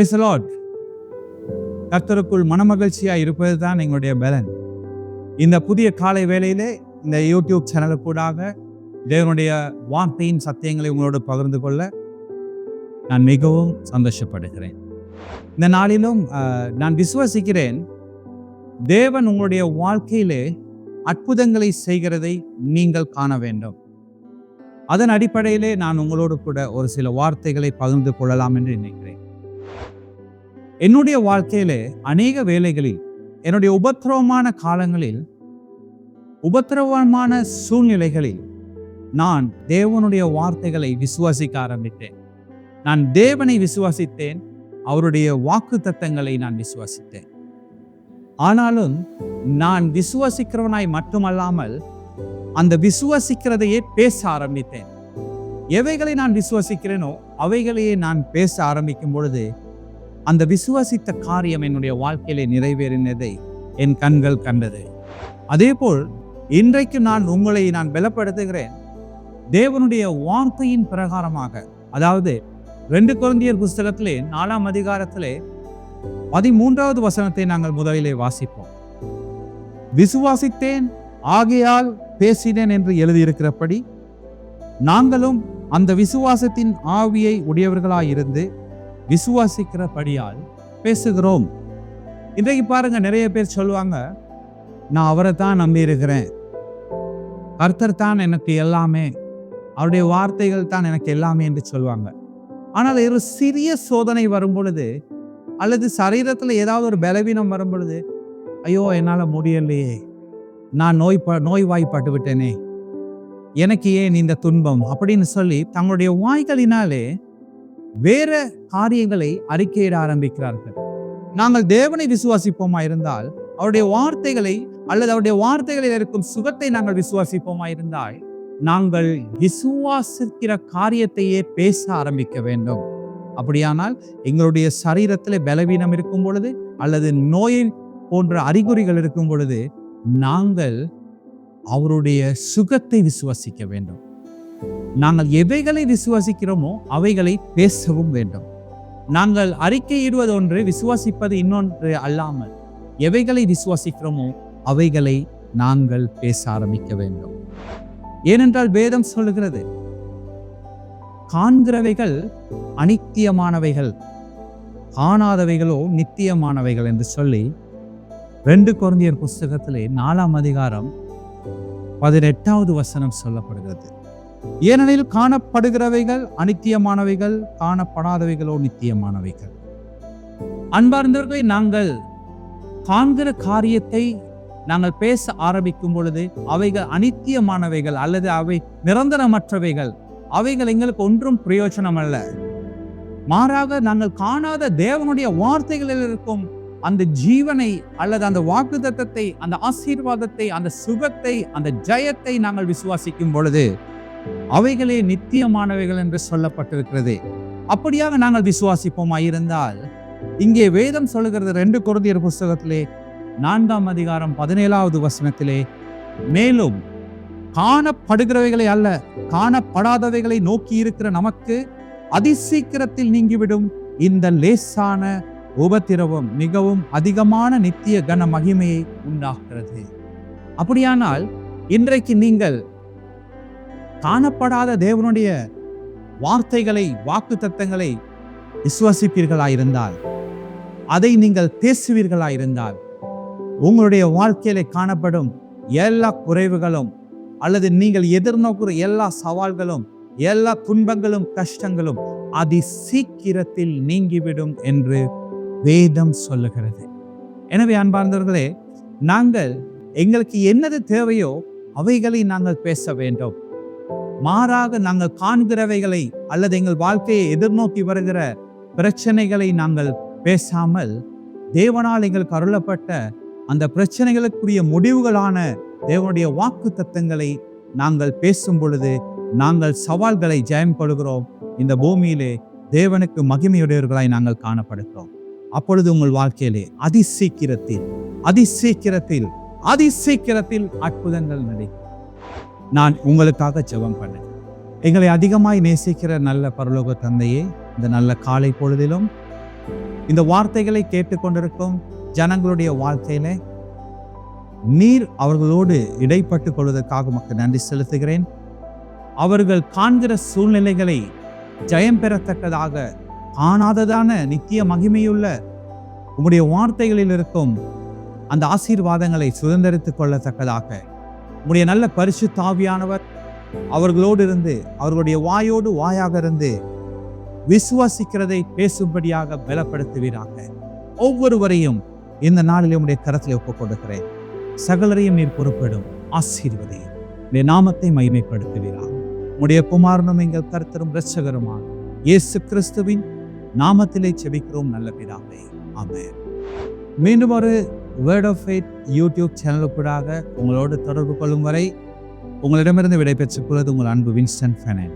Praise lot கர்த்தருக்குள் மனமகிழ்ச்சியாக இருப்பது தான் எங்களுடைய பலன். இந்த புதிய காலை வேளையிலே இந்த யூடியூப் சேனலுக்கூடாக தேவனுடைய வார்த்தையின் சத்தியங்களை உங்களோடு பகிர்ந்து கொள்ள நான் மிகவும் சந்தோஷப்படுகிறேன். இந்த நாளிலும் நான் விசுவசிக்கிறேன் தேவன் உங்களுடைய வாழ்க்கையிலே அற்புதங்களை செய்கிறதை நீங்கள் காண வேண்டும். அதன் அடிப்படையிலே நான் உங்களோடு கூட ஒரு சில வார்த்தைகளை பகிர்ந்து கொள்ளலாம் என்று நினைக்கிறேன். என்னுடைய வாழ்க்கையிலே அநேக வேலைகளில் என்னுடைய உபத்திரவமான காலங்களில் உபத்திரவமான சூழ்நிலைகளில் நான் தேவனுடைய வார்த்தைகளை விசுவாசிக்க ஆரம்பித்தேன். நான் தேவனை விசுவாசித்தேன் அவருடைய வாக்கு தத்தங்களை நான் விசுவாசித்தேன். ஆனாலும் நான் விசுவாசிக்கிறவனாய் மட்டுமல்லாமல் அந்த விசுவாசிக்கிறதையே பேச ஆரம்பித்தேன். எவைகளை நான் விசுவாசிக்கிறேனோ அவைகளையே நான் பேச ஆரம்பிக்கும் பொழுது அந்த விசுவாசித்த காரியம் என்னுடைய வாழ்க்கையிலே நிறைவேறினதை என் கண்கள் கண்டது. அதேபோல் இன்றைக்கு நான் உங்களை நான் பலப்படுத்துகிறேன். தேவனுடைய வார்த்தையின் பிரகாரமாக அதாவது ரெண்டு குழந்தையர் புஸ்தகத்திலே நாலாம் அதிகாரத்திலே பதிமூன்றாவது வசனத்தை நாங்கள் முதலிலே வாசிப்போம். விசுவாசித்தேன் ஆகையால் பேசினேன் என்று எழுதியிருக்கிறபடி நாங்களும் அந்த விசுவாசத்தின் ஆவியை உடையவர்களாயிருந்து விசுவாசிக்கிறபடியால் பேசுகிறோம். இன்றைக்கு பாருங்க நிறைய பேர் சொல்லுவாங்க நான் அவரை தான் நம்பி இருக்கிறேன் கர்த்தர் தான் எனக்கு எல்லாமே. அவருடைய வார்த்தைகள் தான் எனக்கு எல்லாமே என்று சொல்லுவாங்க. ஆனால் ஒரு சிறிய சோதனை வரும் பொழுது அல்லது சரீரத்தில் ஏதாவது ஒரு பலவீனம் வரும் பொழுது ஐயோ என்னால் முடியலையே. நான் நோய் ப நோய்வாய்ப்பட்டு விட்டேனே. எனக்கு ஏன் இந்த துன்பம்? அப்படின்னு சொல்லி தங்களுடைய வாய்களினாலே வேற காரியங்களை அறிக்கையிட ஆரம்பிக்கிறார்கள். நாங்கள் தேவனை விசுவாசிப்போமா இருந்தால் அவருடைய வார்த்தைகளை அல்லது அவருடைய வார்த்தைகளில் இருக்கும் சுகத்தை நாங்கள் விசுவாசிப்போமா இருந்தால் நாங்கள் விசுவாசிக்கிற காரியத்தையே பேச ஆரம்பிக்க வேண்டும். அப்படியானால் எங்களுடைய சரீரத்தில் பலவீனம் இருக்கும் பொழுது அல்லது நோயை போன்ற அறிகுறிகள் இருக்கும் பொழுது நாங்கள் அவருடைய சுகத்தை விசுவாசிக்க வேண்டும். நாங்கள் எவைகளை விசுவாசிக்கிறோமோ அவைகளை பேசவும் வேண்டும். நாங்கள் அறிக்கையிடுவது ஒன்று விசுவாசிப்பது இன்னொன்று அல்லாமல் எவைகளை விசுவாசிக்கிறோமோ அவைகளை நாங்கள் பேச ஆரம்பிக்க வேண்டும். ஏனென்றால் வேதம் சொல்லுகிறது காண்கிறவைகள் அனித்தியமானவைகள் காணாதவைகளோ நித்தியமானவைகள் என்று சொல்லி ரெண்டு குழந்தையர் புஸ்தகத்திலே நாலாம் அதிகாரம் பதினெட்டாவது வசனம் சொல்லப்படுகிறது. ஏனெனில் காணப்படுகிறவைகள் அனித்தியமானவைகள் காணப்படாதவைகளோ நித்தியமானவைகள். அன்பார்ந்தவர்களை நாங்கள் காண்கிற காரியத்தை நாங்கள் பேச ஆரம்பிக்கும் பொழுது அவைகள் அனித்தியமானவைகள் அல்லது அவை நிரந்தரமற்றவைகள் அவைகள் எங்களுக்கு ஒன்றும் பிரயோஜனம் அல்ல. மாறாக நாங்கள் காணாத தேவனுடைய வார்த்தைகளில் இருக்கும் அந்த ஜீவனை அல்லது அந்த வாக்குத்தத்தத்தை அந்த ஆசீர்வாதத்தை அந்த சுகத்தை அந்த ஜெயத்தை நாங்கள் விசுவாசிக்கும் பொழுது அவைகளே நித்தியமானவைகள் என்று சொல்லப்பட்டிருக்கிறது. அப்படியாக நாங்கள் விசுவாசிப்போமா இருந்தால் இங்கே வேதம் சொல்லுகிறது ரெண்டு குருதியர் புஸ்தகத்திலே நான்காம் அதிகாரம் பதினேழாவது வசனத்திலே மேலும் காணப்படுகிறவைகளை அல்ல காணப்படாதவைகளை நோக்கி இருக்கிற நமக்கு அதிசீக்கிரத்தில் நீங்கிவிடும் இந்த லேசான உபத்திரவம் மிகவும் அதிகமான நித்திய கன மகிமையை உண்டாகிறது அப்படியானால் இன்றைக்கு நீங்கள் காணப்படாத தேவனுடைய வார்த்தைகளை வாக்கு தத்தங்களை விசுவாசிப்பீர்களாயிருந்தால் அதை நீங்கள் பேசுவீர்களாயிருந்தால் உங்களுடைய வாழ்க்கையில காணப்படும் எல்லா குறைவுகளும் அல்லது நீங்கள் எதிர்நோக்குற எல்லா சவால்களும் எல்லா துன்பங்களும் கஷ்டங்களும் அதி சீக்கிரத்தில் நீங்கிவிடும் என்று வேதம் சொல்லுகிறது. எனவே அன்பார்ந்தவர்களே நாங்கள் எங்களுக்கு என்னது தேவையோ அவைகளை நாங்கள் பேச வேண்டும். மாறாக நாங்கள் காண்கிறவைகளை அல்லது எங்கள் வாழ்க்கையை எதிர்நோக்கி வருகிற பிரச்சனைகளை நாங்கள் பேசாமல் தேவனால் எங்களுக்கு அருளப்பட்ட அந்த பிரச்சனைகளுக்குரிய முடிவுகளான தேவனுடைய வாக்கு தத்தங்களை நாங்கள் பேசும் பொழுது நாங்கள் சவால்களை ஜெயம் கொள்கிறோம் இந்த பூமியிலே தேவனுக்கு மகிமையுடையவர்களாய் நாங்கள் காணப்படுகிறோம். அப்பொழுது உங்கள் வாழ்க்கையிலே அதிசீக்கிரத்தில் அதிசீக்கிரத்தில் அதிசீக்கிரத்தில் அற்புதங்கள் நடக்கும். நான் உங்களுக்காக ஜெபம் பண்ணேன். எங்களை அதிகமாய் நேசிக்கிற நல்ல பரலோக தந்தையே இந்த நல்ல காலை பொழுதிலும் இந்த வார்த்தைகளை கேட்டுக்கொண்டிருக்கும் ஜனங்களுடைய வாழ்க்கையில நீர் அவர்களோடு இடைப்பட்டுக் கொள்வதற்காக உமக்கு நன்றி செலுத்துகிறேன். அவர்கள் காண்கிற சூழ்நிலைகளை ஜெயம் பெறத்தக்கதாக காணாததான நித்திய மகிமையுள்ள உங்களுடைய வார்த்தைகளில் இருக்கும் அந்த ஆசீர்வாதங்களை சுதந்திரித்துக் கொள்ளத்தக்கதாக உங்களுடைய நல்ல பரிசு தாவியானவர் அவர்களோடு இருந்து அவர்களுடைய வாயோடு வாயாக இருந்து விசுவாசிக்கிறதை பேசும்படியாக பலப்படுத்துவீராக. ஒவ்வொருவரையும் இந்த நாளில் உடைய கரத்தில் ஒப்புக் கொடுக்கிறேன் சகலரையும் நீர் பொறுப்பிடும் ஆசீர்வதி. உடைய நாமத்தை மகிமைப்படுத்துவீராக. உடைய குமாரனும் எங்கள் கருத்தரும் இரட்சகருமான இயேசு கிறிஸ்துவின் நாமத்திலே செபிக்கிறோம் நல்ல பிதாவே. ஆமே மீண்டும் ஒரு வேர்ட் ஆஃப் ஃபேத் யூடியூப் சேனலுக்கூடாக உங்களோடு தொடர்பு கொள்ளும் வரை உங்களிடமிருந்து விடைபெற்றுக் கொள்வது உங்கள் அன்பு வின்ஸ்டன் ஃபெனன்